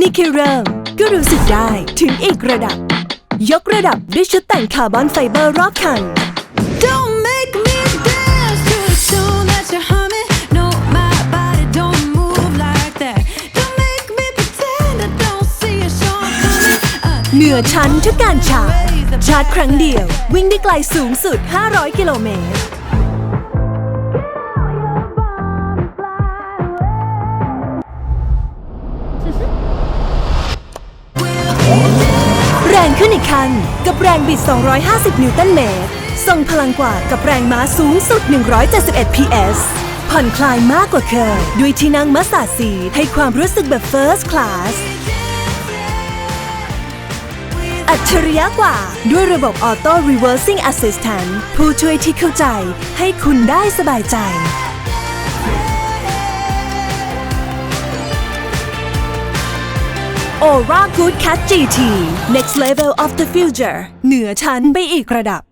นี่แค่เริ่มก็รู้สึกได้ถึงอีกระดับ ยกระดับด้วยชุดแต่งคาร์บอนไฟเบอร์รอบคัน Don't make me dance to the tune that you're humming. No, my body don't move like that. Don't make me pretend I don't see a shortcoming. Uh, เหนือชั้นทุกการชาร์จชาร์จครั้งเดียว วิ่งได้ไกลสูงสุด 500 กิโลเมตร รงขึ้นอีกคัน กับแรงบิด 250 นิวตันเมตรทรงพลังกว่ากับแรงม้าสูงสุด 171 PS ผ่อนคลายมากกว่าเคย ด้วยที่นั่งมัสตาสีให้ความรู้สึกแบบ First Class อัจฉริยะกว่า ด้วยระบบ Auto Reversing Assistant ผู้ช่วยที่เข้าใจให้คุณได้สบายใจ Aura Good Cat GT Next Level of the Future เหนือชั้นไปอีกระดับ